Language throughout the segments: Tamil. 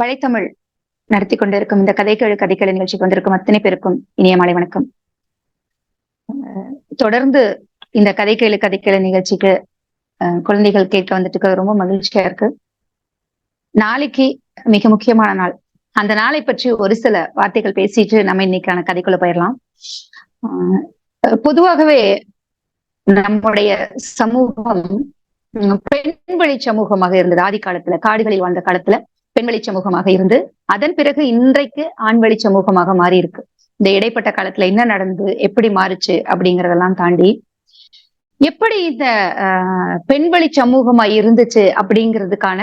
வலைத்தமிழ் நடத்தி கொண்டிருக்கும் இந்த கதைகள் கதைகள் நிகழ்ச்சி கொண்டிருக்கும் அத்தனை பேருக்கும் இனிய மாலை வணக்கம். தொடர்ந்து இந்த கதைகள் கதைகள் நிகழ்ச்சிக்கு குழந்தைகள் கேட்க வந்துட்டு இருக்கிறது ரொம்ப மகிழ்ச்சியா இருக்கு. நாளைக்கு மிக முக்கியமான நாள். அந்த நாளை பற்றி ஒரு சில வார்த்தைகள் பேசிட்டு நம்ம இன்னைக்கான கதைக்குள்ள போயிடலாம். பொதுவாகவே நம்முடைய சமூகம் பெண் வழி சமூகமாக இருந்தது. ஆதி காலத்துல காடுகளில் வாழ்ந்த காலத்துல. பெண்வழி சமூகமாக இருந்து அதன் பிறகு இன்றைக்கு ஆண்வழி சமூகமாக மாறி இருக்கு இந்த இடைப்பட்ட காலத்துல என்ன நடந்து எப்படி மாறுச்சு அப்படிங்கறதெல்லாம் தாண்டி எப்படி இந்த ஆஹ் பெண்வழி சமூகமா இருந்துச்சு அப்படிங்கிறதுக்கான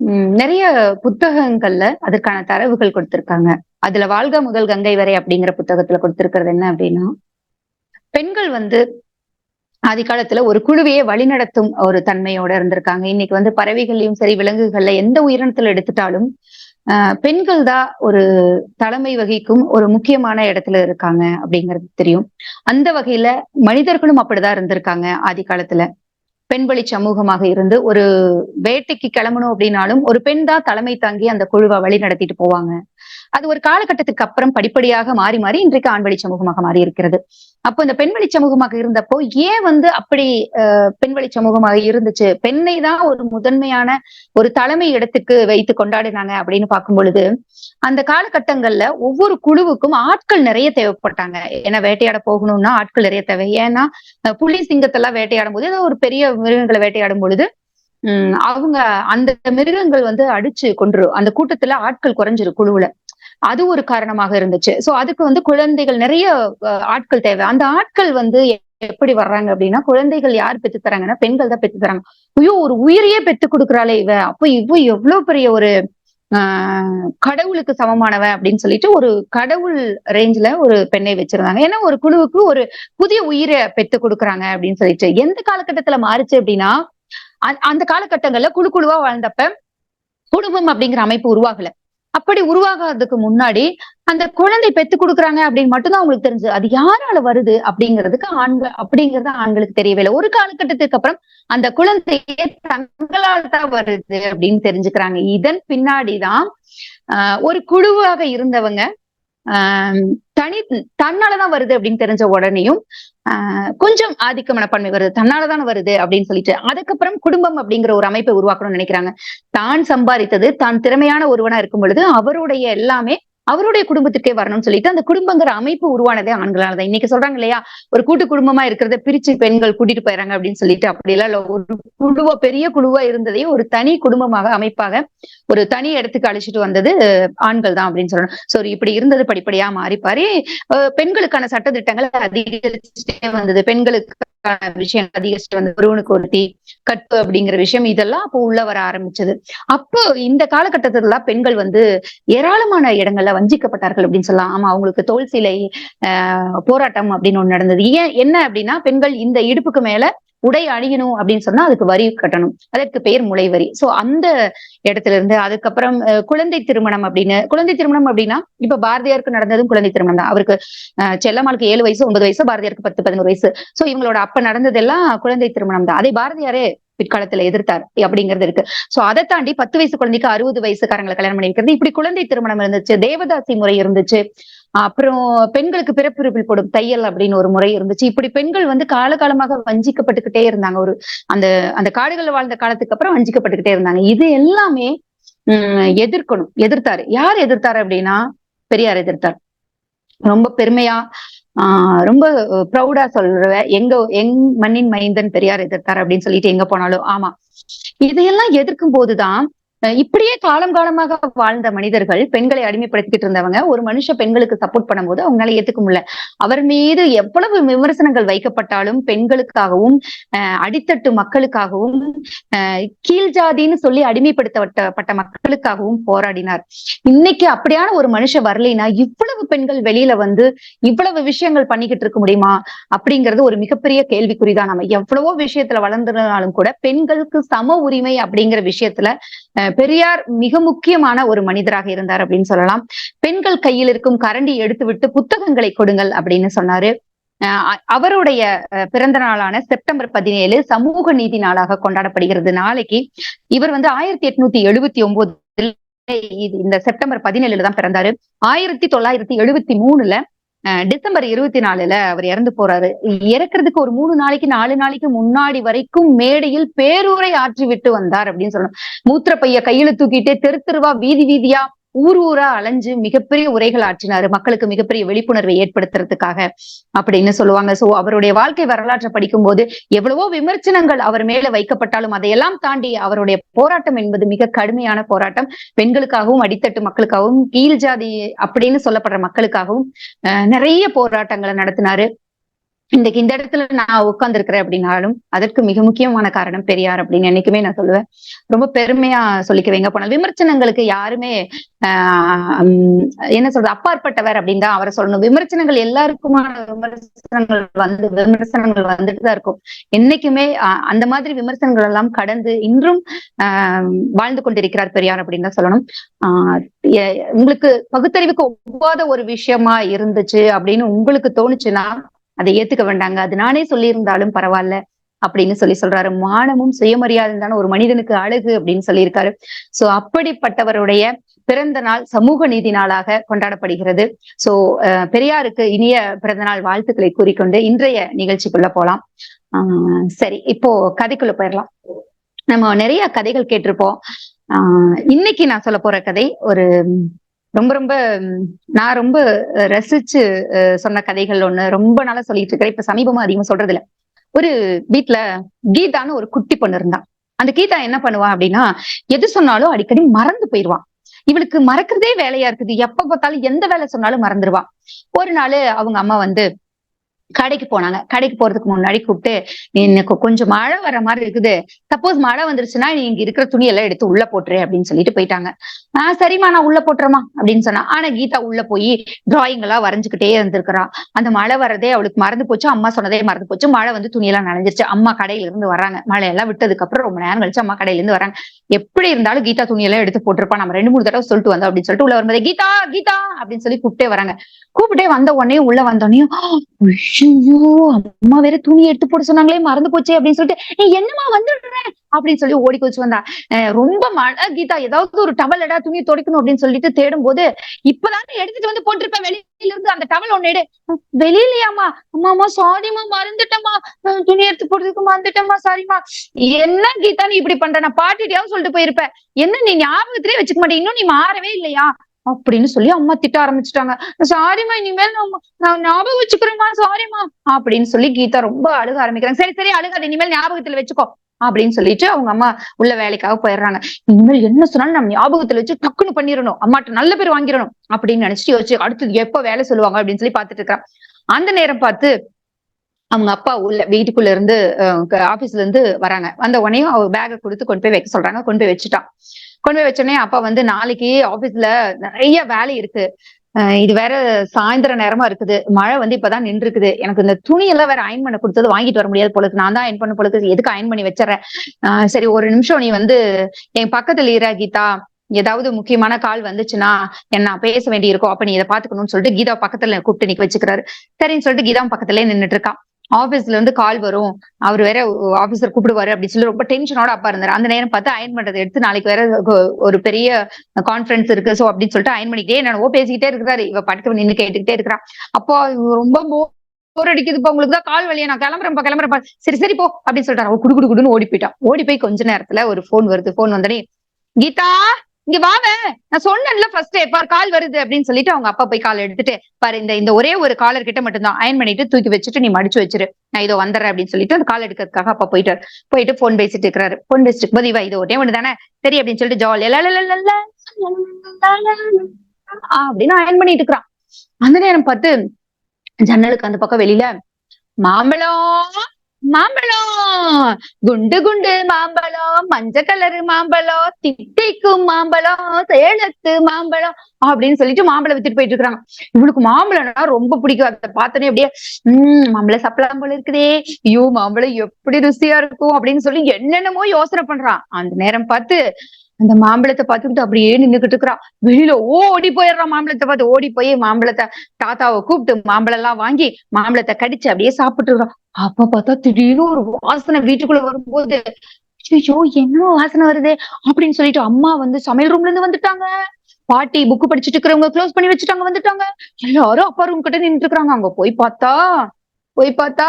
உம் நிறைய புத்தகங்கள்ல அதற்கான தரவுகள் கொடுத்திருக்காங்க. அதுல வாழ்க முதல் கங்கை வரை அப்படிங்கிற புத்தகத்துல கொடுத்திருக்கிறது என்ன அப்படின்னா பெண்கள் வந்து ஆதி காலத்துல ஒரு குழுவையே வழிநடத்தும் ஒரு தன்மையோட இருந்திருக்காங்க. இன்னைக்கு வந்து பறவைகள்லயும் சரி விலங்குகள்ல எந்த உயிரினத்துல எடுத்துட்டாலும் ஆஹ் பெண்கள் தான் ஒரு தலைமை வகிக்கும் ஒரு முக்கியமான இடத்துல இருக்காங்க அப்படிங்கிறது தெரியும். அந்த வகையில மனிதர்களும் அப்படிதான் இருந்திருக்காங்க ஆதி காலத்துல பெண்வழி சமூகமாக இருந்து ஒரு வேட்டைக்கு கிளம்பணும் அப்படின்னாலும் ஒரு பெண் தான் தலைமை தாங்கி அந்த குழுவை வழி நடத்திட்டு போவாங்க. அது ஒரு காலகட்டத்துக்கு அப்புறம் படிப்படியாக மாறி மாறி இன்றைக்கு ஆண்வழி சமூகமாக மாறி இருக்கிறது. அப்போ இந்த பெண்வழி சமூகமாக இருந்தப்போ ஏன் வந்து அப்படி பெண்வழி சமூகமாக இருந்துச்சு? பெண்ணை தான் ஒரு முதன்மையான ஒரு தலைமை இடத்துக்கு வைத்து கொண்டாடினாங்க அப்படின்னு பார்க்கும் பொழுது அந்த காலகட்டங்கள்ல ஒவ்வொரு குழுவுக்கும் ஆட்கள் நிறைய தேவைப்பட்டாங்க. ஏன்னா வேட்டையாட போகணும்னா ஆட்கள் நிறைய தேவை. ஏன்னா புலி சிங்கத்தெல்லாம் வேட்டையாடும் போது ஏதோ ஒரு பெரிய மிருகங்களை வேட்டையாடும் பொழுது உம் அவங்க அந்த மிருகங்கள் வந்து அடிச்சு கொண்டுரும் அந்த கூட்டத்துல ஆட்கள் குறைஞ்சிரும் குழுவுல. அது ஒரு காரணமாக இருந்துச்சு. சோ அதுக்கு வந்து குழந்தைகள் நிறைய ஆட்கள் தேவை. அந்த ஆட்கள் வந்து எப்படி வர்றாங்க அப்படின்னா குழந்தைகள் யார் பெத்து தராங்கன்னா பெண்கள் தான் பெத்து தராங்க. ஐயோ ஒரு உயிரையே பெத்து கொடுக்குறாளே இவ. அப்ப இவ எவ்வளவு பெரிய ஒரு ஆஹ் கடவுளுக்கு சமமானவன் அப்படின்னு சொல்லிட்டு ஒரு கடவுள் ரேஞ்ச்ல ஒரு பெண்ணை வச்சிருந்தாங்க. ஏன்னா ஒரு குழுவுக்கு ஒரு புதிய உயிரை பெத்து கொடுக்குறாங்க அப்படின்னு சொல்லிட்டு. எந்த காலகட்டத்துல மாறுச்சு அப்படின்னா அந்த காலகட்டங்கள்ல குழு குழுவா வாழ்ந்தப்ப குடும்பம் அப்படிங்கிற அமைப்பு உருவாகல. அப்படி உருவாகாததுக்கு முன்னாடி அந்த குழந்தை பெத்து கொடுக்குறாங்க அப்படின்னு மட்டும்தான் அவங்களுக்கு தெரிஞ்சு அது யாரால வருது அப்படிங்கிறதுக்கு ஆண்கள் அப்படிங்கறது ஆண்களுக்கு தெரியவே இல்லை ஒரு காலகட்டத்துக்கு அப்புறம் அந்த குழந்தையே தங்களால் தான் வருது அப்படின்னு தெரிஞ்சுக்கிறாங்க. இதன் பின்னாடிதான் ஆஹ் ஒரு குழுவாக இருந்தவங்க தனி தன்னாலதான் வருது அப்படின்னு தெரிஞ்ச உடனேயும் ஆஹ் கொஞ்சம் ஆதிக்க மனப்பான்மை வருது. தன்னாலதான் வருது அப்படின்னு சொல்லிட்டு அதுக்கப்புறம் குடும்பம் அப்படிங்கிற ஒரு அமைப்பை உருவாக்கணும்னு நினைக்கிறாங்க. தான் சம்பாதித்தது தான் திறமையான ஒருவனா இருக்கும் பொழுது அவருடைய எல்லாமே அவருடைய குடும்பத்திற்கே வரணும்னு சொல்லிட்டு அந்த குடும்பங்கிற அமைப்பு உருவானதே ஆண்களால தான் இன்னைக்கு சொல்றாங்க இல்லையா? ஒரு கூட்டு குடும்பமா இருக்கிறத பிரிச்சு பெண்கள் கூட்டிட்டு போயிறாங்க அப்படின்னு சொல்லிட்டு அப்படி எல்லாம் ஒரு குழுவா பெரிய குழுவா இருந்ததையும் ஒரு தனி குடும்பமாக அமைப்பாக ஒரு தனி இடத்துக்கு அழைச்சிட்டு வந்தது ஆண்கள் தான் அப்படின்னு சொல்லணும். சோ இப்படி இருந்தது படிப்படியா மாறி பாரி பெண்களுக்கான சட்ட திட்டங்கள் அதிகரிச்சுட்டே வந்தது. பெண்களுக்கு விஷயம் அதிகரிச்சு வந்து ஒருவனுக்கு ஒருத்தி கட்டு அப்படிங்கிற விஷயம் இதெல்லாம் அப்போ உள்ள வர ஆரம்பிச்சது. அப்போ இந்த காலகட்டத்துல பெண்கள் வந்து ஏராளமான இடங்கள்ல வஞ்சிக்கப்பட்டார்கள் அப்படின்னு சொல்லலாம். ஆமா அவங்களுக்கு தோல் சிலை ஆஹ் போராட்டம் அப்படின்னு ஒண்ணு நடந்தது. ஏன் என்ன அப்படின்னா பெண்கள் இந்த இடுப்புக்கு மேல உடை அணியணும் அப்படின்னு சொன்னா அதுக்கு வரி கட்டணும். அதற்கு பெயர் முளை வரி. சோ அந்த இடத்துல இருந்து அதுக்கப்புறம் குழந்தை திருமணம் அப்படின்னு குழந்தை திருமணம் அப்படின்னா இப்ப பாரதியாருக்கு நடந்ததும் குழந்தை திருமணம் தான். அவருக்கு செல்லம்மாளுக்கு ஏழு வயசு ஒன்பது வயசு பாரதியாருக்கு பத்து பதினோரு வயசு. சோ இவங்களோட அப்ப நடந்ததெல்லாம் குழந்தை திருமணம் தான். அதே பாரதியாரே பிற்காலத்துல எதிர்த்தார். அப்படிங்கிறது இருக்கு. சோ அதை தாண்டி பத்து வயசு குழந்தைக்கு அறுபது வயசுக்காரங்களை கல்யாணம் பண்ணி வைக்கிறது இப்படி குழந்தை திருமணம் இருந்துச்சு தேவதாசி முறை இருந்துச்சு. அப்புறம் பெண்களுக்கு பிறப்புறுப்பில் போடும் தையல் அப்படின்னு ஒரு முறை இருந்துச்சு. இப்படி பெண்கள் வந்து காலகாலமாக வஞ்சிக்கப்பட்டுக்கிட்டே இருந்தாங்க. ஒரு அந்த அந்த காடுகள்ல வாழ்ந்த காலத்துக்கு அப்புறம் வஞ்சிக்கப்பட்டுக்கிட்டே இருந்தாங்க. இது எல்லாமே உம் எதிர்க்கணும். எதிர்த்தாரு. யார் எதிர்த்தாரு அப்படின்னா பெரியார் எதிர்த்தார். ரொம்ப பெருமையா ஆஹ் ரொம்ப ப்ரௌடா சொல்ற எங்க எங் மண்ணின் மைந்தன் பெரியார் எதிர்த்தார் அப்படின்னு சொல்லிட்டு எங்க போனாலும் ஆமா. இதையெல்லாம் எதிர்க்கும் போதுதான் இப்படியே காலம் காலமாக வாழ்ந்த மனிதர்கள் பெண்களை அடிமைப்படுத்திக்கிட்டு இருந்தவங்க ஒரு மனுஷ பெண்களுக்கு சப்போர்ட் பண்ணும்போது அவங்களால ஏத்துக்க முடியல. அவர் மீது எவ்வளவு விமர்சனங்கள் வைக்கப்பட்டாலும் பெண்களுக்காகவும் அடித்தட்டு மக்களுக்காகவும் கீழ் ஜாதின்னு சொல்லி அடிமைப்படுத்தப்பட்ட மக்களுக்காகவும் போராடினார். இன்னைக்கு அப்படியான ஒரு மனுஷன் வரலைன்னா இவ்வளவு பெண்கள் வெளியில வந்து இவ்வளவு விஷயங்கள் பண்ணிக்கிட்டு இருக்க முடியுமா? அப்படிங்கிறது ஒரு மிகப்பெரிய கேள்விக்குறிதான். நம்ம எவ்வளவோ விஷயத்துல வளர்ந்துனாலும் கூட பெண்களுக்கு சம உரிமை அப்படிங்கிற விஷயத்துல பெரியார் மிக முக்கியமான ஒரு மனிதராக இருந்தார் அப்படின்னு சொல்லலாம். பெண்கள் கையில் இருக்கும் கரண்டி எடுத்து விட்டு புத்தகங்களை கொடுங்கள் அப்படின்னு சொன்னாரு. அவருடைய பிறந்த நாளான செப்டம்பர் பதினேழு சமூக நீதி நாளாக கொண்டாடப்படுகிறது. நாளைக்கு இவர் வந்து ஆயிரத்தி எட்நூத்தி எழுபத்தி ஒன்பதுல இந்த செப்டம்பர் பதினேழுல தான் பிறந்தாரு. ஆயிரத்தி தொள்ளாயிரத்தி எழுபத்தி மூணுல டிசம்பர் இருபத்தி நாலுல அவர் இறந்து போறாரு. இறக்குறதுக்கு ஒரு மூணு நாளைக்கு நாலு நாளைக்கு முன்னாடி வரைக்கும் மேடையில் பேரூரை ஆற்றி விட்டு வந்தார் அப்படின்னு சொல்லணும். மூத்திர பைய கையில தூக்கிட்டு தெரு தெருவா வீதி வீதியா ஊர் ஊரா அலைஞ்சு மிகப்பெரிய உரைகள் ஆற்றினாரு. மக்களுக்கு மிகப்பெரிய விழிப்புணர்வை ஏற்படுத்துறதுக்காக அப்படின்னு சொல்லுவாங்க. சோ அவருடைய வாழ்க்கை வரலாற்றை படிக்கும் போது எவ்வளவோ விமர்சனங்கள் அவர் மேல வைக்கப்பட்டாலும் அதையெல்லாம் தாண்டி அவருடைய போராட்டம் என்பது மிக கடுமையான போராட்டம். பெண்களுக்காகவும் அடித்தட்டு மக்களுக்காகவும் கீழ் ஜாதி அப்படின்னு சொல்லப்படுற மக்களுக்காகவும் நிறைய போராட்டங்களை நடத்தினாரு. இன்னைக்கு இந்த இடத்துல நான் உட்கார்ந்துருக்கிறேன் அப்படின்னாலும் அதற்கு மிக முக்கியமான காரணம் பெரியார் அப்படின்னு என்னைக்குமே நான் சொல்லுவேன். ரொம்ப பெருமையா சொல்லிக்குவேங்க போனால் விமர்சனங்களுக்கு யாருமே ஆஹ் என்ன சொல்றது அப்பாற்பட்டவர் அப்படின்னு தான் அவரை சொல்லணும். விமர்சனங்கள் எல்லாருக்குமான விமர்சனங்கள் வந்து விமர்சனங்கள் வந்துட்டு தான் இருக்கும். என்னைக்குமே அந்த மாதிரி விமர்சனங்கள் எல்லாம் கடந்து இன்றும் ஆஹ் வாழ்ந்து கொண்டிருக்கிறார் பெரியார் அப்படின்னு தான் சொல்லணும். ஆஹ் உங்களுக்கு பகுத்தறிவுக்கு ஒவ்வாத ஒரு விஷயமா இருந்துச்சு அப்படின்னு உங்களுக்கு தோணுச்சுன்னா அதை ஏத்துக்க வேண்டாங்க. அது நானே சொல்லியிருந்தாலும் பரவாயில்ல அப்படின்னு சொல்லி சொல்றாரு. மானமும் சுயமரியாதை தானே ஒரு மனிதனுக்கு அழகு அப்படின்னு சொல்லியிருக்காரு. சோ அப்படிப்பட்டவருடைய பிறந்த நாள் சமூக நீதி நாளாக கொண்டாடப்படுகிறது. சோ பெரியாருக்கு இனிய பிறந்த நாள் வாழ்த்துக்களை கூறிக்கொண்டு இன்றைய நிகழ்ச்சிக்குள்ள போலாம். ஆஹ் சரி இப்போ கதைக்குள்ள போயிடலாம். நம்ம நிறைய கதைகள் கேட்டிருப்போம். ஆஹ் இன்னைக்கு நான் சொல்ல போற கதை ஒரு ரொம்ப ரொம்ப நான் ரொம்ப ரசிச்சு அஹ், சொன்ன கதைகள் ஒண்ணு ரொம்ப நாளா சொல்லிட்டு இருக்கிறேன். இப்ப சமீபமா அதிகமா சொல்றது இல்ல ஒரு வீட்டுல கீதான்னு ஒரு குட்டி பொண்ணு இருந்தான் அந்த கீதா என்ன பண்ணுவா அப்படின்னா எது சொன்னாலும் அடிக்கடி மறந்து போயிடுவான். இவளுக்கு மறக்கிறதே வேலையா இருக்குது. எப்ப பார்த்தாலும் எந்த வேலை சொன்னாலும் மறந்துருவான் ஒரு நாள் அவங்க அம்மா வந்து கடைக்கு போனாங்க. கடைக்கு போறதுக்கு முன்னாடி கூப்பிட்டு எனக்கு கொஞ்சம் மழை வர மாதிரி இருக்குது. சப்போஸ் மழை வந்துருச்சுன்னா நீ இங்க இருக்கிற துணி எல்லாம் எடுத்து உள்ள போட்டுரு அப்படின்னு சொல்லிட்டு போயிட்டாங்க. ஆஹ் சரிம்மா நான் உள்ள போட்டுறேம்மா அப்படின்னு சொன்னா. ஆனா கீதா உள்ள போய் டிராயிங் எல்லாம் வரைஞ்சுக்கிட்டே இருந்திருக்கிறா. அந்த மழை வரதே அவளுக்கு மறந்து போச்சு. அம்மா சொன்னதே மறந்து போச்சு. மழை வந்து துணியெல்லாம் நனைஞ்சிருச்சு. அம்மா கடையில இருந்து வராங்க மழையெல்லாம் விட்டதுக்கு அப்புறம் ரொம்ப நேரம் கழிச்சு அம்மா கடையில இருந்து வராங்க எப்படி இருந்தாலும் கீதா துணியெல்லாம் எடுத்து போட்டிருப்பா. நம்ம ரெண்டு மூணு தடவை சொல்லிட்டு வந்தோம் அப்படின்னு சொல்லிட்டு உள்ள வரும்போது கீதா கீதா அப்படின்னு சொல்லி கூப்பிட்டே வராங்க. கூப்பிட்டே வந்த உடனே உள்ள வந்தோடனே ஐயோ அம்மா வேற துணி எடுத்து போட சொன்னாங்களே மறந்து போச்சே அப்படின்னு சொல்லிட்டு "நீ என்னம்மா வந்துடுறேன் அப்படின்னு சொல்லி ஓடி கொச்சு வந்தா. ரொம்ப மழை கீதா ஏதாவது ஒரு டவல் எடா துணியை துடைக்கணும் அப்படின்னு சொல்லிட்டு தேடும் போது இப்பதான் எடுத்துட்டு வந்து போட்டிருப்பேன் வெளியில இருந்து அந்த டவல் ஒண்ணு எடு. வெளியிலயாமா அம்மா சாரிம்மா சாரிமா அஹ் துணி எடுத்து போடுறதுக்கு மறந்துட்டேம்மா சாரிம்மா. என்ன கீதா நீ இப்படி பண்ற? நான் பாட்டிட்டியாவும் சொல்லிட்டு போயிருப்பேன். என்ன நீ ஞாபகத்திலே வச்சுக்க மாட்டேன்? இன்னும் நீ மாறவே இல்லையா? அப்படின்னு சொல்லி அம்மா திட்ட ஆரம்பிச்சுட்டாங்க. சாரிம்மா இனிமேல் நான் ஞாபகம் வச்சுக்கிறேம்மா சாரிம்மா அப்படின்னு சொல்லி கீதா ரொம்ப அழுக ஆரம்பிக்கிறாங்க. சரி சரி அழுகாது இனிமேல் ஞாபகத்துல வச்சுக்கோ அப்படின்னு சொல்லிட்டு அவங்க அம்மா உள்ள வேலைக்காக போயிடுறாங்க. இனிமேல் என்ன சொன்னாலும் நம்ம ஞாபகத்துல வச்சு டக்குன்னு பண்ணிடணும். அம்மாட்ட நல்ல பேர் வாங்கிடணும் அப்படின்னு நினைச்சிட்டு யோசிச்சு அடுத்தது எப்ப வேலை சொல்லுவாங்க? அப்படின்னு சொல்லி பாத்துட்டு இருக்கிறான் அந்த நேரம் பார்த்து அவங்க அப்பா உள்ள வீட்டுக்குள்ள இருந்து ஆபீஸ்ல இருந்து வராங்க. வந்த உடனே அவர் பேக்கை கொடுத்து கொண்டு போய் வைக்க சொல்றாங்க. கொண்டு போய் வச்சுட்டான். கொண்டு போய் வச்சோடனே அப்பா வந்து நாளைக்கு ஆபீஸ்ல நிறைய வேலை இருக்கு. அஹ் இது வேற சாயந்தர நேரமா இருக்குது. மழை வந்து இப்பதான் நின்று இருக்குது எனக்கு இந்த துணி எல்லாம் வேற அயன் பண்ண கொடுத்தது வாங்கிட்டு வர முடியாது போல இருக்கு. நான் தான் அயன் பண்ண போல எதுக்கு அயன் பண்ணி வச்சிடறேன்? சரி ஒரு நிமிஷம் நீ வந்து என் பக்கத்துல இரு கீதா. ஏதாவது முக்கியமான கால் வந்துச்சுன்னா என்ன பேச வேண்டி இருக்கும் அப்ப நீ இதை பாத்துக்கணும்னு சொல்லிட்டு கீதா பக்கத்துல கூப்பிட்டு நிக்க வச்சுக்கிறாரு. சரின்னு சொல்லிட்டு கீதா பக்கத்துலயே நின்னுட்டு இருக்கான். ஆபீஸ்ல இருந்து கால் வரும். அவர் வேற ஆபீசர் கூப்பிடுவாரு அப்படின்னு சொல்லி ரொம்ப டென்ஷனோட அப்பா இருந்தாரு. அந்த நேரம் பார்த்து அயன் பண்றதை எடுத்து நாளைக்கு வேற ஒரு பெரிய கான்ஃபரன்ஸ் இருக்கு. சோ அப்படின்னு சொல்லிட்டு அயன் பண்ணிக்கிட்டே என்னவோ பேசிக்கிட்டே இருக்கிறாரு. இவ படுக்க நின்று கேட்டுக்கிட்டே இருக்கிறா. அப்போ ரொம்ப போர் அடிக்குதுப்பா. உங்களுக்கு தான் கால் வழியா நான் கிளம்புறேன்ப்பா கிளம்புறேன்ப்பா. சரி சரி போ அப்படின்னு சொல்லிட்டாரு. அவ குடு குடு குடுன்னு ஓடி போயிட்டான். ஓடி போய் கொஞ்ச நேரத்துல ஒரு போன் வருது. போன் வந்தனே கீதா! இங்க வாவே நான் சொன்னேன்ல ஃபர்ஸ்ட் பார் கால் வருது அப்படின்னு சொல்லிட்டு அவங்க அப்பா போய் கால் எடுத்துட்டு பாரு இந்த இந்த ஒரே ஒரு காலர் கிட்ட மட்டும்தான் அயன் பண்ணிட்டு தூக்கி வச்சுட்டு நீ மடிச்சு வச்சிரு. நான் இதோ வந்துடுறேன் அப்படின்னு சொல்லிட்டு அந்த கால் எடுக்கிறதுக்காக அப்பா போயிட்டாரு. போயிட்டு போன் பேசிட்டு இருக்கிறாரு. போன் பேசிட்டு இருக்கும்போது இவ இது ஒரே ஒண்ணு தானே? சரி அப்படின்னு சொல்லிட்டு ஜாலியா அப்படின்னு அயன் பண்ணிட்டு இருக்கிறான். அந்த நேரம் பார்த்து ஜன்னலுக்கு அந்த பக்கம் வெளியில மாம்பழம் மாம்பழம். குண்டு குண்டு மாம்பழம் மஞ்ச கலரு மாம்பழம் திட்டிக்கும் மாம்பழம் சேலத்து மாம்பழம் அப்படின்னு சொல்லிட்டு மாம்பழம் வித்துட்டு போயிட்டு இருக்காங்க இவளுக்கு மாம்பழம்னா ரொம்ப பிடிக்கும். அதை பார்த்தோன்னே அப்படியே உம் மாம்பழம் சாப்பிடலாம் போல இருக்குதே. ஐயோ மாம்பழம் எப்படி ருசியா இருக்கும்? அப்படின்னு சொல்லி என்னென்னமோ யோசனை பண்றான். அந்த நேரம் பார்த்து அந்த மாம்பழத்தை பார்த்துக்கிட்டு அப்படியே நின்னுகிட்டு இருக்கிறா. வெளியில ஓடி போயிடுறான் மாம்பழத்தை பார்த்து. ஓடி போய் மாம்பழத்தை தாத்தாவை கூப்பிட்டு மாம்பழம் எல்லாம் வாங்கி மாம்பழத்தை கடிச்சு அப்படியே சாப்பிட்டு இருக்கிறான் அப்ப பார்த்தா திடீர்னு ஒரு வாசனை வீட்டுக்குள்ள வரும்போது ஐயோ என்ன வாசனை வருது அப்படின்னு சொல்லிட்டு அம்மா வந்து சமையல் ரூம்ல இருந்து வந்துட்டாங்க. பாட்டி புக் படிச்சுட்டு இருக்கிறவங்க க்ளோஸ் பண்ணி வச்சுட்டாங்க வந்துட்டாங்க. எல்லாரும் அப்பா ரூம் கிட்ட நின்றுட்டு இருக்காங்க அங்க போய் பார்த்தா போய் பார்த்தா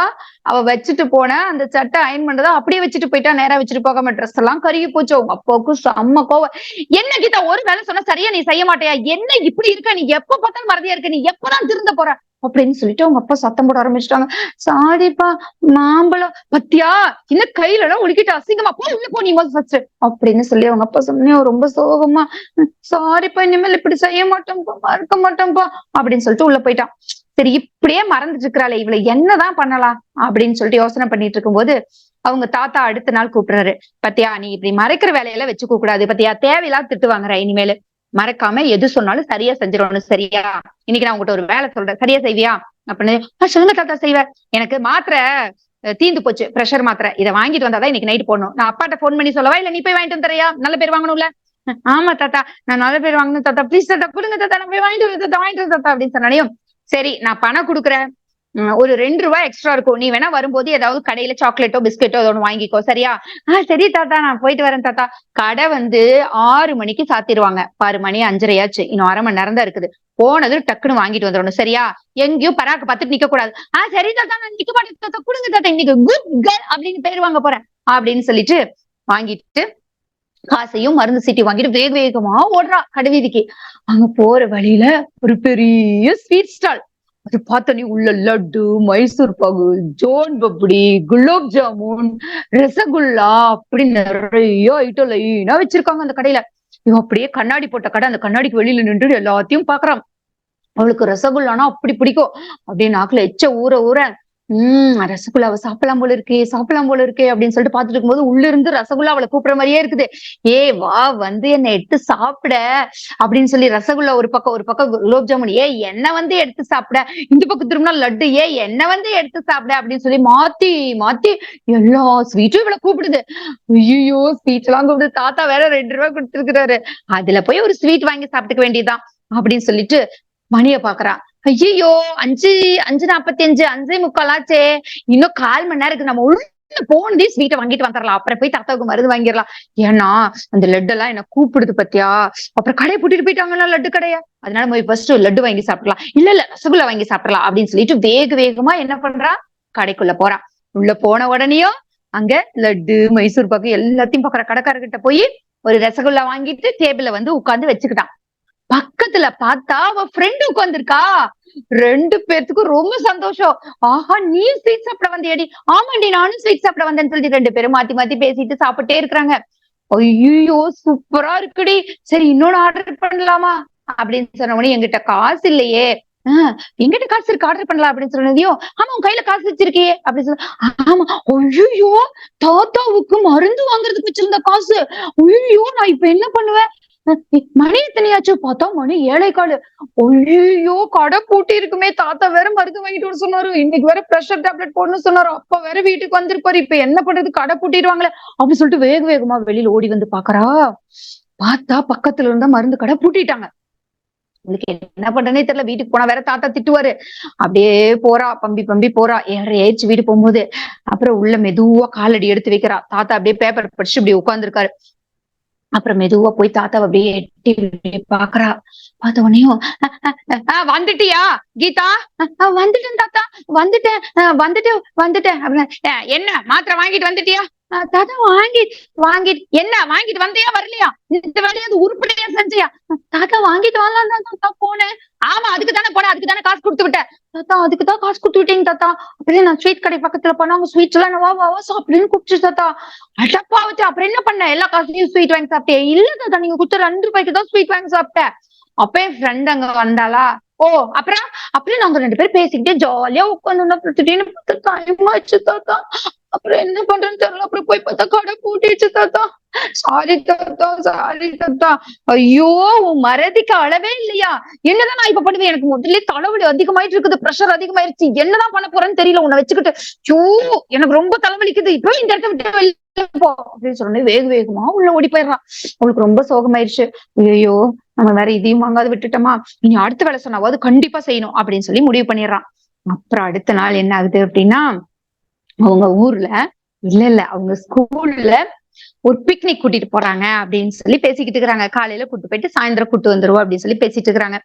அவ வச்சுட்டு போன அந்த சட்டை அயன் பண்றதா அப்படியே வச்சுட்டு போயிட்டா நேரா வச்சுட்டு போகாம ட்ரெஸ் எல்லாம் கருகி போச்சு. உங்க அப்பாவுக்கு செம்ம கோவம். என்ன கீதா ஒரு வேலை சொன்னா சரியா நீ செய்ய மாட்டியா? என்ன இப்படி இருக்க? நீ எப்ப பார்த்தாலும் மறதியா இருக்க? நீ எப்பதான் திருந்த போற? அப்படின்னு சொல்லிட்டு அவங்க அப்பா சத்தம் போட ஆரம்பிச்சிட்டாங்க. சாரிப்பா மாம்பழம் பத்தியா? இந்த கையில எல்லாம் உலுக்கிட்டு அசிங்கமா போ உள்ள போ நீ ஃபர்ஸ்ட் அப்படின்னு சொல்லி அவங்க அப்பா சொன்னே ரொம்ப சோகமா. சாரிப்பா இனிமேல் இப்படி செய்ய மாட்டோம்ப்பா மறக்க மாட்டோம்ப்பா அப்படின்னு சொல்லிட்டு உள்ள போயிட்டான் சரி இப்படியே மறந்துட்டு இருக்கிறாளே இவளை என்னதான் பண்ணலாம்? அப்படின்னு சொல்லிட்டு யோசனை பண்ணிட்டு இருக்கும்போது அவங்க தாத்தா அடுத்த நாள் கூப்பிடுறாரு. பத்தியா நீ இப்படி மறைக்கிற வேலையெல்லாம் வச்சுக்க கூடாது. பத்தியா தேவையில்லாத திட்டு வாங்குற இனிமேலு. மறக்காம எது சொன்னாலும் சரியா செஞ்சிடணும் சரியா? இன்னைக்கு நான் உங்ககிட்ட ஒரு வேலை சொல்றேன். சரியா செய்வியா? அப்படின்னு சொல்லுங்க தாத்தா செய்வேன் எனக்கு மாத்திரை தீந்து போச்சு. பிரஷர் மாத்திரை. இதை வாங்கிட்டு வந்தாதான் இன்னைக்கு நைட் போடணும். நான் அப்பாட்ட ஃபோன் பண்ணி சொல்லவா? இல்ல நீ போய் வாங்கிட்டு வந்துறியா நல்ல பேர் வாங்கணும்ல? ஆமா தாத்தா. நான் நல்ல பேர் வாங்கணும் தாத்தா. ப்ளீஸ் தாத்தா கொடுங்க தாத்தா. நான் போய் வாங்கிட்டு வரேன் தாத்தா. வாங்கிட்டு வரேன் தாத்தா. அப்படின்னு சொன்னாலையும் சரி நான் பணம் கொடுக்குறேன். ஒரு ரெண்டு ரூபாய் எக்ஸ்ட்ரா இருக்கும். நீ வேணா வரும்போது ஏதாவது கடையில சாக்லேட்டோ பிஸ்கெட்டோ ஒன்று வாங்கிக்கோ சரியா? ஆஹ் சரி தாத்தா நான் போயிட்டு வரேன் தாத்தா. கடை வந்து ஆறு மணிக்கு சாத்திடுவாங்க. பாரு மணி அஞ்சரையாச்சு. இன்னும் அரை மணி நேரம் தான் இருக்குது. போனது டக்குன்னு வாங்கிட்டு வந்துடணும் சரியா? எங்கேயும் பராக்கு பார்த்துட்டு நிக்க கூடாது. ஆஹ் சரி தாத்தா நான் நிக்க மாட்டேன் தாத்தா கொடுங்க தாத்தா இன்னைக்கு குட் கேர்ள் அப்படின்னு பேர் வாங்க போறேன். அப்படின்னு சொல்லிட்டு வாங்கிட்டு காசையும் மருந்து சீட்டி வாங்கிட்டு வேக வேகமா ஓடுறா கடைவீதிக்கு. அங்க போற வழியில ஒரு பெரிய ஸ்வீட் ஸ்டால் அது பார்த்தனே உள்ள லட்டு மைசூர் பாகு ஜோன் பப்படி குலோப் ஜாமுன் ரசகுல்லா அப்படி நிறைய ஐட்டம் லைனா வச்சிருக்காங்க அந்த கடையில. இவன் அப்படியே கண்ணாடி போட்ட கடை அந்த கண்ணாடிக்கு வெளியில நின்று எல்லாத்தையும் பாக்குறான் அவளுக்கு ரசகுல்லானா அப்படி பிடிக்கும். அப்படியே நாக்குல எச்ச ஊற ஊற உம் ரசகுல்லாவை சாப்பிடலாம் போல இருக்கே சாப்பிடலாம் போல இருக்கே அப்படின்னு சொல்லிட்டு பாத்துட்டு இருக்கும்போது உள்ள இருந்து ரசகுல்லா அவளை கூப்பிடுற மாதிரியே இருக்குது. ஏ வா வந்து என்ன எடுத்து சாப்பிட அப்படின்னு சொல்லி ரசகுல்லா ஒரு பக்கம் ஒரு பக்கம் குலோப் ஜாமுன் ஏ என்ன வந்து எடுத்து சாப்பிட. இந்த பக்கம் திரும்பினா லட்டு ஏ என்ன வந்து எடுத்து சாப்பிட அப்படின்னு சொல்லி மாத்தி மாத்தி எல்லா ஸ்வீட்டும் இவளை கூப்பிடுது. ஐயோ ஸ்வீட் எல்லாம் கூப்பிடுது. தாத்தா வேற ரெண்டு ரூபாய் கொடுத்துருக்குறாரு. அதுல போய் ஒரு ஸ்வீட் வாங்கி சாப்பிட்டுக்க வேண்டியதுதான் அப்படின்னு சொல்லிட்டு மணிய பாக்குறா ஐயோ அஞ்சு அஞ்சு நாப்பத்தி அஞ்சு அஞ்சே முக்காலாச்சே. இன்னும் கால் மணி நேரம் இருக்கு நம்ம உள்ள போனதே ஸ்வீட்டை வாங்கிட்டு வந்துடலாம். அப்புறம் போய் தாத்தாவுக்கு மருந்து வாங்கிடலாம். ஏன்னா அந்த லட்டு எல்லாம் என்ன கூப்பிடுது பத்தியா? அப்புறம் கடையை பூட்டிட்டு போயிட்டாங்களா லட்டு கடையா? அதனால போய் ஃபர்ஸ்ட் லட்டு வாங்கி சாப்பிடலாம். இல்ல இல்ல ரசகுல்லா வாங்கி சாப்பிடலாம் அப்படின்னு சொல்லிட்டு வேக வேகமா என்ன பண்றா? கடைக்குள்ள போறா. உள்ள போன உடனேயும் அங்க லட்டு மைசூர் பாக்கு எல்லாத்தையும் பாக்குற கடைக்காரர்கிட்ட போய் ஒரு ரசகுல்லா வாங்கிட்டு டேபிள்ல வந்து உட்காந்து வச்சுக்கிட்டான். பக்கத்துல பார்த்தா அவ ஃப்ரெண்டு உட்காந்துருக்கா ரெண்டு பேர்த்துக்கும் ரொம்ப சந்தோஷம். ஆஹா நீ ஸ்வீட் சாப்பிட வந்தியடி. ஆமாண்டி நானும் ஸ்வீட் சாப்பிட வந்தேன்னு சொல்லிட்டு ரெண்டு பேரும் மாத்தி மாத்தி பேசிட்டு சாப்பிட்டே இருக்கிறாங்க. ஐயோ சூப்பரா இருக்குடி. சரி இன்னொன்னு ஆர்டர் பண்ணலாமா? அப்படின்னு சொன்ன உடனே என்கிட்ட காசு இல்லையே. ஆஹ் எங்கிட்ட காசு இருக்கு ஆர்டர் பண்ணலாம் அப்படின்னு சொன்னதையும் ஆமா உன் கையில காசு வச்சிருக்கியே அப்படின்னு சொல்ல ஆமா ஐயோ தாத்தாவுக்கு மருந்து வாங்குறதுக்கு வச்சிருந்த காசு. ஐயோ நான் இப்ப என்ன பண்ணுவேன்? மணி எத்தனையாச்சும் பார்த்தா மணி ஏழை காடு ஐயோ கடை பூட்டி இருக்குமே. தாத்தா வேற மருந்து வாங்கிட்டு வர சொன்னாரு. இன்னைக்கு வேற பிரஷர் டேப்லெட் போடணும்னு சொன்னாரு. அப்பா வேற வீட்டுக்கு வந்திருப்பாரு. இப்ப என்ன பண்றது? கடை பூட்டிடுவாங்களே அப்படின்னு சொல்லிட்டு வேக வேகமா வெளியில ஓடி வந்து பாக்குறா பார்த்தா பக்கத்துல இருந்தா மருந்து கடை பூட்டிட்டாங்க. உங்களுக்கு என்ன பண்றேனே தெரியல. வீட்டுக்கு போனா வேற தாத்தா திட்டுவாரு. அப்படியே போறா. பம்பி பம்பி போறா. ஏழரை ஏச்சு வீடு போகும்போது. அப்புறம் உள்ள மெதுவா காலடி எடுத்து வைக்கிறா. தாத்தா அப்படியே பேப்பர் படிச்சு இப்படி உட்காந்துருக்காரு அப்புறம் மெதுவா போய் தாத்தா அப்படியே எட்டி பாக்குறா பார்த்த உடனேயும் வந்துட்டியா கீதா? வந்துட்டேன் தாத்தா வந்துட்டேன் அஹ், வந்துட்டு வந்துட்டேன். என்ன மாத்திரை வாங்கிட்டு வந்துட்டியா? கதை தாத்தா வாங்கி வாங்கிட்டு என்ன வாங்கிட்டு வந்தியா வரலையா? இந்த வேலையாவது உருப்படியா செஞ்சியா? கதை வாங்கிட்டு வரலாம் தான் தாத்தா போனேன். ஆமா அதுக்கு தானே போனேன் அதுக்கு தானே காசு கொடுத்து விட்டேன். தாத்தா அதுக்கு தான் காசு கொடுத்து விட்டீங்க தாத்தா. அப்படியே நான் ஸ்வீட் கடை பக்கத்துல போனா அவங்க ஸ்வீட் எல்லாம் வா வா வா சாப்பிடுன்னு கூப்பிட்டு தாத்தா. அடப்பா வச்சு அப்புறம் என்ன பண்ண? எல்லா காசுலயும் ஸ்வீட் வாங்கி சாப்பிட்டேன். இல்ல தாத்தா நீங்க கொடுத்த ரெண்டு ரூபாய்க்கு தான் ஸ்வீட் வாங்கி சாப்பிட்டேன். அப்ப என் ஃப்ரெண்ட் அங்க வந்தாளா? ஓ அப்புறம் அப்புறம் நாங்க ரெண்டு பேரும் பேசிக்கிட்டே ஜாலியா உட்காந்து திடீர்னு பார்த்து டைம் ஆச்சு தாத்தா. அப்புறம் என்ன பண்றேன்னு தெரியல. அப்புறம் போய் பார்த்தா கடை பூட்டிடுச்சு தாத்தா. சாரி தாத்தா சாரி தாத்தா. ஐயோ உன் மறதிக்கு அளவே இல்லையா? என்னதான் நான் இப்ப பண்ணுவேன்? எனக்கு முதல்ல தலைவலி அதிகமாயிட்டு இருக்குது. ப்ரெஷர் அதிகமாயிருச்சு. என்னதான் பண்ண போறேன்னு தெரியல. உன்னை வச்சுக்கிட்டு ஐயோ எனக்கு ரொம்ப தலைவலிக்குது. இப்ப இந்த இடத்த விட்டு வெளியே போ. அப்படின்னு சொன்னே வேக வேகமா உள்ள ஓடி போயிடுறான். அவளுக்கு ரொம்ப சோகமாயிருச்சு. ஐயோ நம்ம வேற இதையும் வாங்காது விட்டுட்டோமா? நீ அடுத்த வேலை சொன்னாவது கண்டிப்பா செய்யணும் அப்படின்னு சொல்லி முடிவு பண்ணிடுறான். அப்புறம் அடுத்த நாள் என்ன ஆகுது அப்படின்னா அவங்க ஊர்ல இல்ல இல்ல அவங்க ஸ்கூல்ல ஒரு பிக்னிக் கூட்டிட்டு போறாங்க அப்படின்னு சொல்லி பேசிக்கிட்டு இருக்கிறாங்க. காலையில கூட்டு போயிட்டு சாயந்தரம் கூட்டு வந்துருவோம் அப்படின்னு சொல்லி பேசிட்டு இருக்கிறாங்க.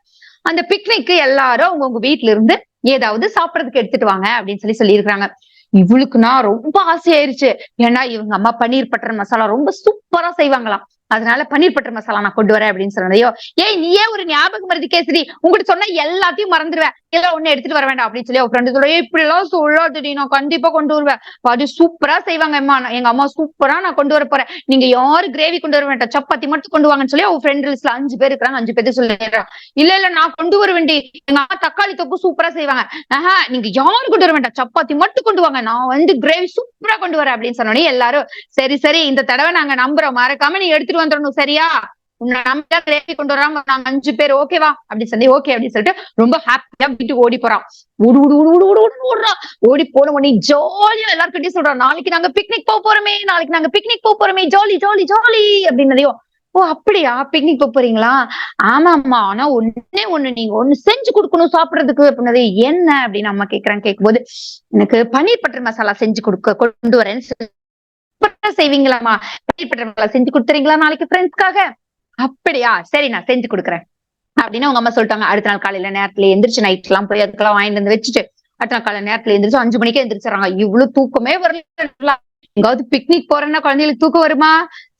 அந்த பிக்னிக்கு எல்லாரும் அவங்கவுங்க வீட்டுல இருந்து ஏதாவது சாப்பிடறதுக்கு எடுத்துட்டு வாங்க அப்படின்னு சொல்லி சொல்லியிருக்காங்க இவளுக்குன்னா ரொம்ப ஆசையாயிருச்சு. ஏன்னா இவங்க அம்மா பன்னீர் பட்டர் மசாலா ரொம்ப சூப்பரா செய்வாங்களாம். அதனால பன்னீர் பட்டர் மசாலா நான் கொண்டு வரேன் அப்படின்னு சொன்னதையோ ஏய் நீயே ஒரு ஞாபகம் மருதி கேசரி. உங்ககிட்ட சொன்னா எல்லாத்தையும் மறந்துடுவேன் ஒண்ணு எடுத்துட்டு வர வேண்டாம் அப்படின்னு சொல்லி அவன் ஃப்ரெண்டு சொல்ல இப்படி எல்லாம் சொல்லாதடி நான் கண்டிப்பா கொண்டு வருவேன். அது சூப்பரா செய்வாங்க அம்மா. எங்க அம்மா சூப்பரா நான் கொண்டு வர போறேன். நீங்க யாரு கிரேவி கொண்டு வர வேண்டாம். சப்பாத்தி மட்டும் கொண்டு வாங்கன்னு சொல்லி அவன் ஃப்ரெண்ட் லிஸ்ட்ல அஞ்சு பேர் இருக்கிறாங்க. அஞ்சு பேர் சொல்லிடுறான் இல்ல இல்ல நான் கொண்டு வர வேண்டி எங்க அம்மா தக்காளி தொக்கு சூப்பரா செய்வாங்க. ஆஹா நீங்க யாரும் கொண்டு வர வேண்டாம். சப்பாத்தி மட்டும் கொண்டு வாங்க. நான் வந்து கிரேவி சூப்பரா கொண்டு வரேன். அப்படின்னு சொன்னோடனே எல்லாரும் சரி சரி இந்த தடவை நாங்க நம்புறோம். மறக்காம நீ எடுத்துட்டு வந்துடணும். சரியா? உன்னை நம்பிதான் கொண்டு வராம நாங்க அஞ்சு பேர் ஓகேவா அப்படி சொல்லி ஓகே அப்படின்னு சொல்லிட்டு ரொம்ப ஹாப்பியா வீட்டுக்கு ஓடி போறான். ஓடு ஓடு ஓடு ஓடு ஓடு ஓடுறான். ஓடி போன உடனே ஜாலியா எல்லாருக்கிட்டையும் சொல்றான். நாளைக்கு நாங்க பிக்னிக் போக போறோமே நாளைக்கு நாங்க பிக்னிக் போக போறோமே ஜாலி ஜாலி ஜாலி அப்படின்னதையும் ஓ அப்படியா? பிக்னிக் போக போறீங்களா? ஆமாம்மா ஆனா ஒண்ணே ஒண்ணு நீங்க ஒண்ணு செஞ்சு கொடுக்கணும் சாப்பிடுறதுக்கு அப்படின்னது என்ன? அப்படின்னு அம்மா கேக்குறாங்க. கேட்கும்போது எனக்கு பன்னீர் பட்டர் மசாலா செஞ்சு கொடுக்க கொண்டு வரேன்னு செய்வீங்களாமா பன்னீர் பட்டர் மசாலா செஞ்சு கொடுத்துறீங்களா நாளைக்கு ஃப்ரெண்ட்ஸ்க்காக அப்படியா? சரி நான் செஞ்சு கொடுக்குறேன். அப்படின்னு அவங்க அம்மா சொல்லிட்டாங்க. அடுத்த நாள் காலையில நேரத்துல எந்திரிச்சு நைட் எல்லாம் போய் அதுக்கெல்லாம் வாங்கிட்டு வந்து வச்சுட்டு அடுத்த நாள் காலையில நேரத்துல எந்திரிச்சு அஞ்சு மணிக்கே எந்திரிச்சாங்க இவ்வளவு தூக்கமே வரல எங்காவது பிக்னிக் போறேன்னா குழந்தைகளுக்கு தூக்கம் வருமா?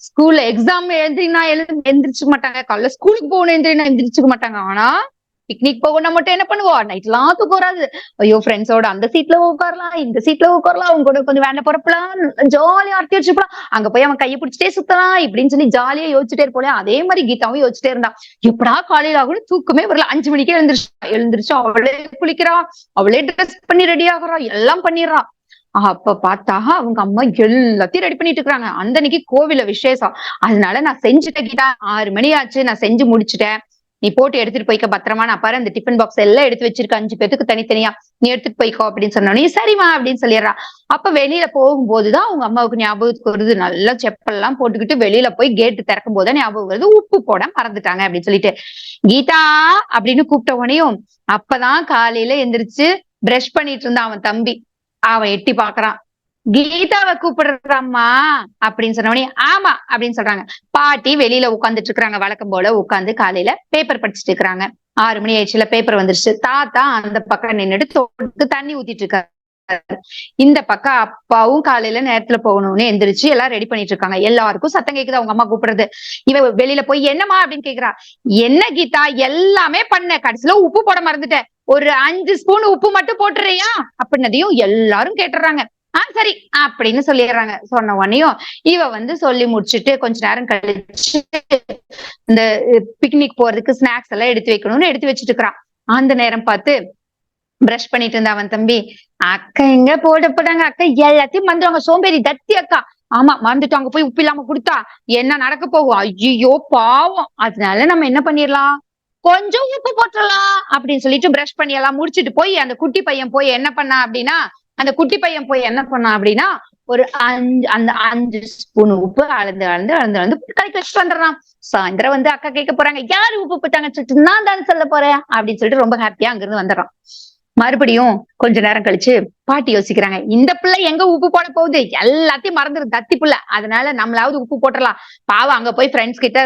ஸ்கூல்ல எக்ஸாம் எழுந்திரினா எழுந்து எந்திரிச்சுக்க மாட்டாங்க. காலைல ஸ்கூலுக்கு போகணும் எழுந்திரினா எந்திரிச்சுக்க மாட்டாங்க. ஆனா பிக்னிக் போகணும் மட்டும் என்ன பண்ணுவோம் நைட் எல்லாம் தூக்கம் வராது. ஐயோ ஃப்ரெண்ட்ஸோட அந்த சீட்ல உட்காரலாம் இந்த சீட்ல உட்காரலாம் அவங்க கூட கொஞ்சம் வேண்ட போறப்பலாம் ஜாலியா அரட்டி வச்சுப்பலாம். அங்க போய் அவன் கையை பிடிச்சிட்டே சுத்தலாம் இப்படின்னு சொல்லி ஜாலியா யோசிச்சுட்டே இருப்போம் அதே மாதிரி கீதாவும் யோசிச்சுட்டே இருந்தான் எப்படா காலையில ஆகணும் தூக்கமே வரல. அஞ்சு மணிக்கே எழுந்திரிச்சா எழுந்திரிச்சு அவளே குளிக்கிறா அவளே ட்ரெஸ் பண்ணி ரெடி ஆகுறா எல்லாம் பண்ணிடுறா. அப்ப பார்த்தா அவங்க அம்மா எல்லாத்தையும் ரெடி பண்ணிட்டு இருக்காங்க அந்த அன்னைக்கு கோவில விசேஷம். அதனால நான் செஞ்சுட்டேன் கீதா. ஆறு மணி ஆச்சு. நான் செஞ்சு முடிச்சுட்டேன். நீ போட்டு எடுத்துட்டு போய்க்க பத்திரமா. நான் பாரு அந்த டிஃபன் பாக்ஸ் எல்லாம் எடுத்து வச்சிருக்க அஞ்சு பேத்துக்கு தனித்தனியா. நீ எடுத்துட்டு போய்க்கோ அப்படின்னு சொன்னோடனே சரிம்மா அப்படின்னு சொல்லிடுறா. அப்ப வெளியில போகும்போதுதான் அவங்க அம்மாவுக்கு ஞாபகத்துக்கு வருது. நல்லா செப்பல்லாம் போட்டுக்கிட்டு வெளியில போய் கேட்டு திறக்கும் போது ஞாபகம் வருது. உப்பு போட மறந்துட்டாங்க அப்படின்னு சொல்லிட்டு. கீதா அப்படின்னு கூப்பிட்ட உடனேயும் அப்பதான் காலையில எந்திரிச்சு பிரஷ் பண்ணிட்டு இருந்தான் அவன் தம்பி. அவன் எட்டி பாக்குறான் கீதாவை கூப்பிடுறாம்மா அப்படின்னு சொன்ன உடனே ஆமா அப்படின்னு சொல்றாங்க. பாட்டி வெளியில உட்கார்ந்துட்டு இருக்கிறாங்க வழக்கம் போல உட்கார்ந்து காலையில பேப்பர் படிச்சுட்டு இருக்காங்க ஆறு மணி ஆயிடுச்சுல பேப்பர் வந்துருச்சு. தாத்தா அந்த பக்கம் நின்னுட்டு தோட்டத்துக்கு தண்ணி ஊத்திட்டு இருக்காரு. இந்த பக்கம் அப்பாவும் காலையில நேரத்துல போகணும்னு எந்திரிச்சு எல்லாம் ரெடி பண்ணிட்டு இருக்காங்க. எல்லாருக்கும் சத்தம் கேக்குது அவங்க அம்மா கூப்பிடுறது. இவ வெளியில போய் என்னம்மா? அப்படின்னு கேக்குறா. என்ன கீதா? எல்லாமே பண்ண. கடைசியில உப்பு போட மறந்துட்டேன். ஒரு அஞ்சு ஸ்பூன் உப்பு மட்டும் போட்டுறியா? அப்படின்னதையும் எல்லாரும் கேட்டுறாங்க. ஆஹ் சரி. அப்படின்னு சொல்லிடுறாங்க. சொன்ன உடனேயும் இவ வந்து சொல்லி முடிச்சுட்டு கொஞ்ச நேரம் கழிச்சு இந்த பிக்னிக் போறதுக்கு ஸ்நாக்ஸ் எல்லாம் எடுத்து வைக்கணும்னு எடுத்து வச்சுட்டு இருக்கிறான் அந்த நேரம் பார்த்து பிரஷ் பண்ணிட்டு இருந்தா அவன் தம்பி அக்கா எங்க போட போட்டாங்க? அக்கா எல்லாத்தையும் மறந்துடுவாங்க சோம்பேறி தத்தி அக்கா. ஆமா மறந்துட்டு அங்க போய் உப்பு இல்லாம கொடுத்தா என்ன நடக்க போகும்? ஐயோ பாவம். அதனால நம்ம என்ன பண்ணிடலாம்? கொஞ்சம் உப்பு போட்டுடலாம் அப்படின்னு சொல்லிட்டு பிரஷ் பண்ணி எல்லாம் முடிச்சிட்டு போய் அந்த குட்டி பையன் போய் என்ன பண்ணா அப்படின்னா அந்த குட்டி பையன் போய் என்ன பண்ணா அப்படின்னா ஒரு அஞ்சு அந்த அஞ்சு ஸ்பூன் உப்பு அளந்து அளந்து அளந்து அளந்து கடைக்கு வச்சுட்டு வந்துடுறான். சாயந்தரம் வந்து அக்கா கேட்க போறாங்க யாரு உப்பு போட்டாங்க சொல்லிட்டு நான் தானே சொல்ல போறேன்? அப்படின்னு சொல்லிட்டு ரொம்ப ஹாப்பியா அங்கிருந்து வந்துடுறான். மறுபடியும் கொஞ்ச நேரம் கழிச்சு பாட்டி யோசிக்கிறாங்க இந்த பிள்ளை எங்க உப்பு போட போகுது? எல்லாத்தையும் மறந்துரு தத்தி பிள்ளை. அதனால நம்மளாவது உப்பு போட்டுடலாம் பாவம் அங்க போய் ஃப்ரெண்ட்ஸ் கிட்ட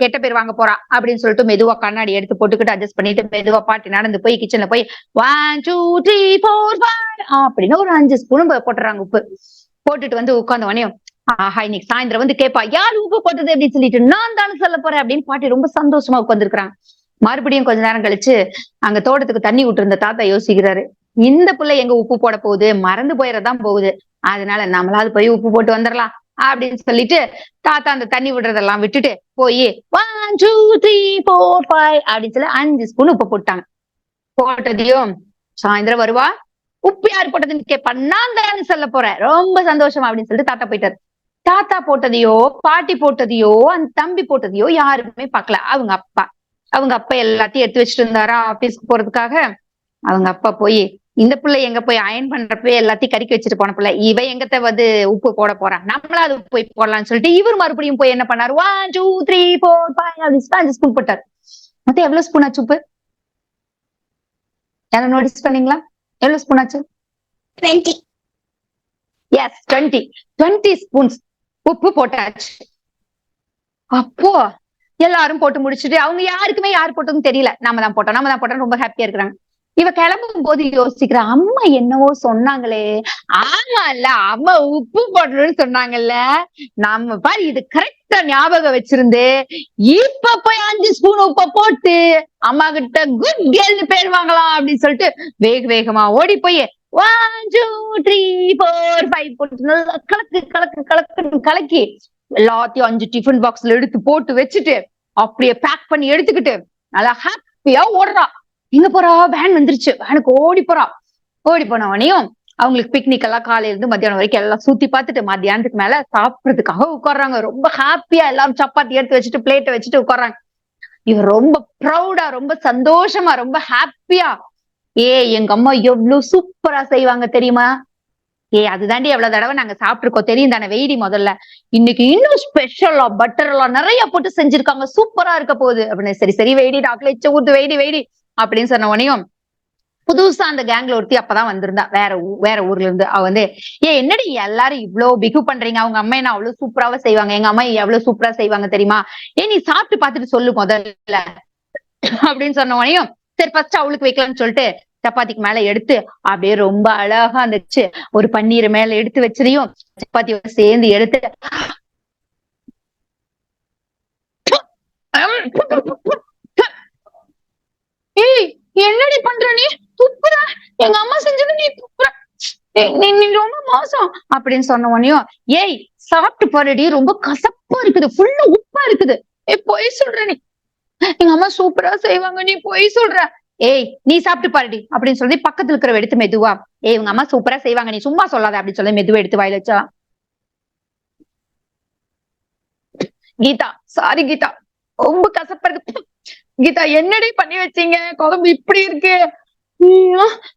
கெட்ட பேர் வாங்க போறா அப்படின்னு சொல்லிட்டு மெதுவா கண்ணாடி எடுத்து போட்டுக்கிட்டு அட்ஜஸ்ட் பண்ணிட்டு மெதுவா பாட்டி நடந்து போய் கிச்சன்ல போய் one two three four five அப்படின்னு ஒரு அஞ்சு ஸ்பூனும் போட்டுறாங்க உப்பு. போட்டுட்டு வந்து உட்கார்ந்த உடனே ஆஹா இன்னைக்கு சாயந்தரம் வந்து கேட்பா யார் உப்பு போட்டது அப்படின்னு சொல்லிட்டு நான் தானே சொல்ல போறேன் அப்படின்னு பாட்டி ரொம்ப சந்தோஷமா உட்காந்துருக்காங்க மறுபடியும் கொஞ்ச நேரம் கழிச்சு அங்க தோட்டத்துக்கு தண்ணி விட்டுருந்த தாத்தா யோசிக்கிறாரு. இந்த பிள்ளை எங்க உப்பு போட போகுது? மறந்து போயிடறதான் போகுது. அதனால நம்மளாவது போய் உப்பு போட்டு வந்துடலாம் அப்படின்னு சொல்லிட்டு தாத்தா அந்த தண்ணி விடுறதெல்லாம் விட்டுட்டு போய் one two three four five அப்படின்னு சொல்லி அஞ்சு ஸ்பூன் உப்பு போட்டாங்க. போட்டதையும் சாயந்தரம் வருவா? உப்பு யார் போட்டதுன்னு கேட்பா நான் தான் சொல்ல போறேன். ரொம்ப சந்தோஷம் அப்படின்னு சொல்லிட்டு தாத்தா போயிட்டாரு. தாத்தா போட்டதையோ பாட்டி போட்டதையோ அந்த தம்பி போட்டதையோ யாருமே பார்க்கல. அவங்க அப்பா. அவங்க அப்பா எல்லாத்தையும் எடுத்து வச்சுட்டு இருந்தாரா ஆபீஸ்க்கு போறதுக்காக? அவங்க அப்பா போய் இந்த பிள்ளை எங்க போய் அயன் பண்றப்ப எல்லாத்தையும் கறிக்க வச்சுட்டு போன பிள்ளை. இவ எங்கத்த வந்து உப்பு போட போறா? நம்மளாவது உப்பு போய் போடலாம்னு சொல்லிட்டு இவர் மறுபடியும் போய் என்ன பண்ணாரு? One two three four five அப்படின்னு அஞ்சு ஸ்பூன் போட்டாரு. மொத்தம் எவ்வளவு ஸ்பூன் ஆச்சு உப்பு? யாரும் நோட்டீஸ் பண்ணீங்களா? எவ்வளவு ஸ்பூன் ஆச்சு? Twenty yes twenty twenty spoons உப்பு போட்டாச்சு. அப்போ எல்லாரும் போட்டு முடிச்சுட்டு அவங்க யாருக்குமே யார் போட்டதுன்னு தெரியல. நாம தான் போட்டோம் நாம தான் போட்டோம் ரொம்ப ஹாப்பியா இருக்கிறாங்க. இவ கிளம்பும் போது யோசிக்கிறா அம்மா என்னவோ சொன்னாங்களே. ஆமா இல்ல அம்மா உப்பு போடணும்னு சொன்னாங்கல்ல. நம்ம பாரு இது கரெக்டா ஞாபகம் வச்சிருந்து இப்ப போய் அஞ்சு ஸ்பூன் உப்ப போட்டு அம்மா கிட்ட குட் கேர்ள்னு பேர் வாங்கலாம் அப்படின்னு சொல்லிட்டு வேக வேகமா ஓடி போய் one two three four five போட்டு நல்லா கலக்கு கலக்கு கலக்கு கலக்கி எல்லாத்தையும் அஞ்சு டிஃபன் பாக்ஸ்ல எடுத்து போட்டு வச்சுட்டு அப்படியே பேக் பண்ணி எடுத்துக்கிட்டு நல்லா ஹாப்பியா ஓடுறா. எங்க போறா? வேன் வந்துருச்சு. வேனுக்கு ஓடி போறா. ஓடி போனவனையும் அவங்களுக்கு பிக்னிக் எல்லாம் காலையில இருந்து மத்தியானம் வரைக்கும் எல்லாம் சுத்தி பார்த்துட்டு மத்தியானத்துக்கு மேல சாப்பிடறதுக்காக உட்கார்றாங்க. ரொம்ப ஹாப்பியா எல்லாரும் சப்பாத்தி எடுத்து வச்சுட்டு பிளேட்டை வச்சுட்டு உட்கார்றாங்க. இவர் ரொம்ப ப்ரௌடா ரொம்ப சந்தோஷமா ரொம்ப ஹாப்பியா ஏ எங்க அம்மா எவ்வளவு சூப்பரா செய்வாங்க தெரியுமா? ஏ அதுதாண்டி எவ்வளவு தடவை நாங்க சாப்பிட்டுருக்கோம். தெரியும் தானே வெயிடி முதல்ல. இன்னைக்கு இன்னும் ஸ்பெஷலா பட்டர் எல்லாம் நிறைய போட்டு செஞ்சிருக்காங்க. சூப்பரா இருக்க போகுது. அப்படின்னு சரி சரி வெயிடி டாக்லேட் ஊத்து வெயிடி வெயிடி அப்படின்னு சொன்ன உடனேயும் புதுசா அந்த கேங்ல ஒருத்தி அப்பதான் வந்திருந்தா வேற வேற ஊர்ல இருந்து. அவ வந்து ஏ என்னடி எல்லாரும் இவ்ளோ பிகு பண்றீங்க? அவங்க அம்மா என்ன அவ்வளவு சூப்பராவா செய்வாங்க? எங்க அம்மா எவ்வளவு சூப்பரா செய்வாங்க தெரியுமா? ஏ நீ சாப்பிட்டு பாத்துட்டு சொல்லு முதல்ல. அப்படின்னு சொன்ன உடனேயும் சரி ஃபர்ஸ்ட் அவளுக்கு வைக்கலாம்னு சொல்லிட்டு சப்பாத்திக்கு மேல எடுத்து அப்படியே ரொம்ப அழகா இருந்துச்சு ஒரு பன்னீர் மேல எடுத்து வச்சதையும் சப்பாத்தியோட சேர்ந்து எடுத்து ஏய் என்னடி பண்ற நீ? துப்புற எங்க அம்மா செஞ்சது நீ துப்புற நீ நீ ரொம்ப மோசம் அப்படின்னு சொன்ன உடனேயும் ஏய் சாப்பிட்டு பாருடி ரொம்ப கசப்பா இருக்குது. ஃபுல்லா உப்பா இருக்குது. ஏய் பொய் சொல்ற நீ. எங்க அம்மா சூப்பரா செய்வாங்க. நீ பொய் சொல்ற. ஏய் நீ சாப்பிட்டு பாருடி அப்படின்னு சொல்லி பக்கத்துல இருக்கிற எடுத்து மெதுவா ஏய் உங்க அம்மா சூப்பரா செய்வாங்க நீ சும்மா சொல்லாத அப்படின்னு சொல்லி மெதுவா எடுத்து வாயில வச்சா. கீதா சாரி கீதா ரொம்ப கசப்படுது. கீதா என்னடி பண்ணி வச்சீங்க? குழம்பு இப்படி இருக்கு.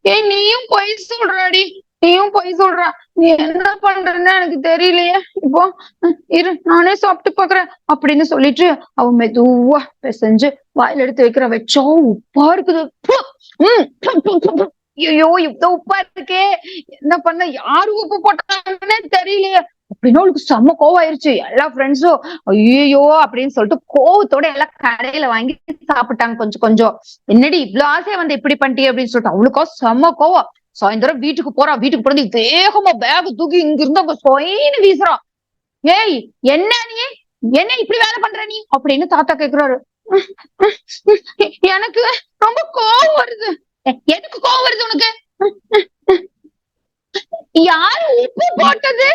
ஏய் நீயும் பொய் சொல்றாடி நீயும் பொய் சொல்ற. நீ என்ன பண்றன்னு எனக்கு தெரியலையே. இப்போ இரு நானே சாப்பிட்டு பாக்குறேன் அப்படின்னு சொல்லிட்டு அவ மெதுவா பிசைஞ்சு வாயில எடுத்து வைக்கிற வச்சா உப்பா இருக்குது. ஐயோ இவ்வளவு உப்பா இருக்கே. என்ன பண்ண யாரு உப்பு போட்டாங்கன்னே தெரியலையே. அப்படின்னு அவளுக்கு செம்ம கோவம் ஆயிருச்சு எல்லா ஃப்ரெண்ட்ஸும் ஐயோ அப்படின்னு சொல்லிட்டு கோவத்தோட எல்லாம் கடையில வாங்கி சாப்பிட்டாங்க கொஞ்சம் கொஞ்சம். என்னடி இவ்வளவு ஆசையா வந்து இப்படி பண்ணிட்டியே அப்படின்னு சொல்லிட்டு அவளுக்கா செம்ம கோவம். சாயந்தரம் வீட்டுக்கு போறா வீட்டுக்கு போறது வேகமா பேக் தூக்கி இங்க இருந்து சொயின்னு வீசுறான். ஏய் என்ன நீ? என்ன இப்படி வேலை பண்ற நீ? அப்படின்னு தாத்தா கேக்குறாரு. எனக்கு ரொம்ப கோவம் வருது. எதுக்கு கோவம் வருது உனக்கு? யாரு உப்பு போட்டது?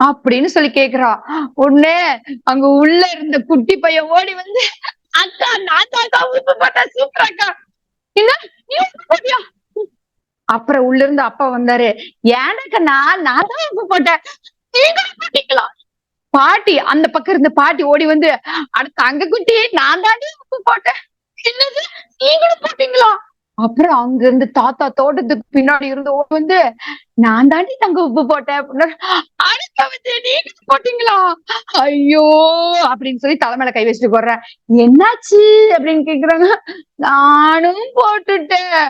அப்படின்னு சொல்லி கேக்குறா. உடனே அங்க உள்ள இருந்த குட்டி பையன் ஓடி வந்து அக்கா நான் தான் உப்பு போட்டா சூப்பர் அக்கா. என்ன? நீ உப்பு போட்டியா? அப்புறம் உள்ள இருந்து அப்பா வந்தாரு. ஏனக்கா நான் நான் தான் உப்பு போட்டேன். நீங்களும் பாட்டி அந்த பக்கம் இருந்த பாட்டி ஓடி வந்து அடுத்த அங்க குட்டி நான் தாண்டி உப்பு போட்டேன். என்னது? நீங்களும் போட்டீங்களா? அப்புறம் அங்க இருந்து தாத்தா தோட்டத்துக்கு பின்னாடி இருந்து ஓடி வந்து நான் தாண்டி தங்க உப்பு போட்டேன் அப்படின்னு நீங்க போட்டீங்களா? ஐயோ அப்படின்னு சொல்லி தலைமையில கை வச்சுட்டு போடுறேன். என்னாச்சு? அப்படின்னு கேக்குறாங்க. நானும் போட்டுட்டேன்.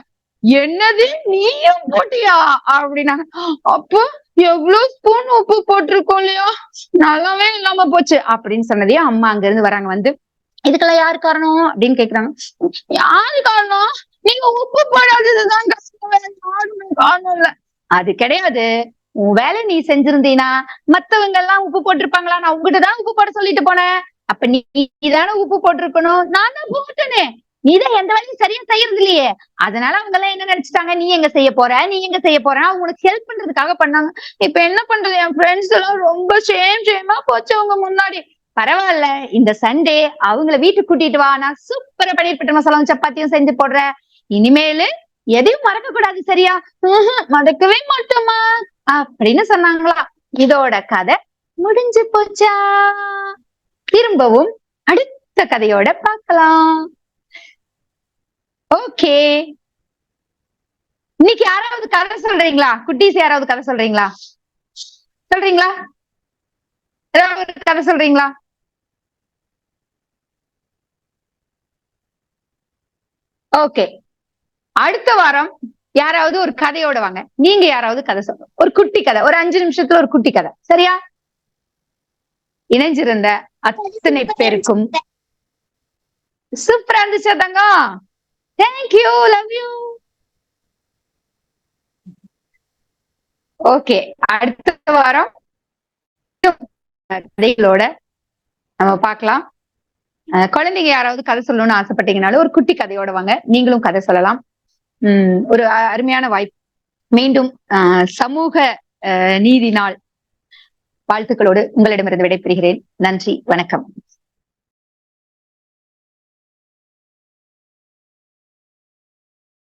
என்னது நீயும் போட்டியா? அப்படின்னாங்க. அப்போ எவ்வளவு ஸ்பூன் உப்பு போட்டிருக்கோம் இல்லையா? நல்லாவே இல்லாம போச்சு. அப்படின்னு சொன்னதே அம்மா அங்க இருந்து வராங்க. வந்து இதுக்கெல்லாம் யாரு காரணம்? அப்படின்னு கேக்குறாங்க. யாரு காரணம்? நீங்க உப்பு போடாததுதான் கஷ்டம் யாருமே காரணம் இல்ல. அது கிடையாது. உன் வேலை நீ செஞ்சிருந்தீனா மத்தவங்க எல்லாம் உப்பு போட்டிருப்பாங்களா? நான் உங்ககிட்ட தான் உப்பு போட சொல்லிட்டு போனேன். அப்ப நீ தானே உப்பு போட்டிருக்கணும். நான் தான் போட்டனே. நீதான் எந்த வேலையும் சரியா செய்யறது இல்லையே அதனால அவங்க எல்லாம் என்ன நினைச்சிட்டாங்க? நீ எங்க செய்ய போற? நீ எங்க செய்ய போற அவங்க உனக்கு ஹெல்ப் பண்றதுக்காக பண்ணாங்க. இப்ப என்ன பண்றது? என் ஃப்ரெண்ட்ஸ் எல்லாம் ரொம்ப சேம் சேமா போச்சு அவங்க முன்னாடி. பரவாயில்ல இந்த சண்டே அவங்கள வீட்டுக்கு கூட்டிட்டு வா. நான் சூப்பரா பன்னீர் பட்டர் மசாலாவும் சப்பாத்தியும் செஞ்சு போடுறேன். இனிமேலு எதையும் மறக்க கூடாது சரியா மறக்கவே மாட்டோமா? அப்படின்னு சொன்னாங்களா. இதோட கதை முடிஞ்சு போச்சா? திரும்பவும் அடுத்த கதையோட பார்க்கலாம். ஓகே. இன்னைக்கு யாராவது கதை சொல்றீங்களா? குட்டீஸ் யாராவது கதை சொல்றீங்களா? சொல்றீங்களா? ஏதாவது கதை சொல்றீங்களா? ஓகே. அடுத்த வாரம் யாராவது ஒரு கதையோட வாங்க. நீங்க யாராவது கதை சொல்லுங்க ஒரு குட்டி கதை. ஒரு அஞ்சு நிமிஷத்துல ஒரு குட்டி கதை. சரியா? இணைஞ்சிருந்த அத்தனை பேருக்கும். சூப்பரா இருந்துச்சு தங்கம்? Thank you love you okay அடுத்த வாரம் கதைகளோட நம்ம பார்க்கலாம். குழந்தைங்க யாராவது கதை சொல்லணும்னு ஆசைப்பட்டீங்கனாலும் ஒரு குட்டி கதையோட வாங்க. நீங்களும் கதை சொல்லலாம். உம் ஒரு அருமையான வாய்ப்பு. மீண்டும் சமூக நீதி நாள் வாழ்த்துக்களோடு உங்களிடமிருந்து விடைபெறுகிறேன். நன்றி. வணக்கம்.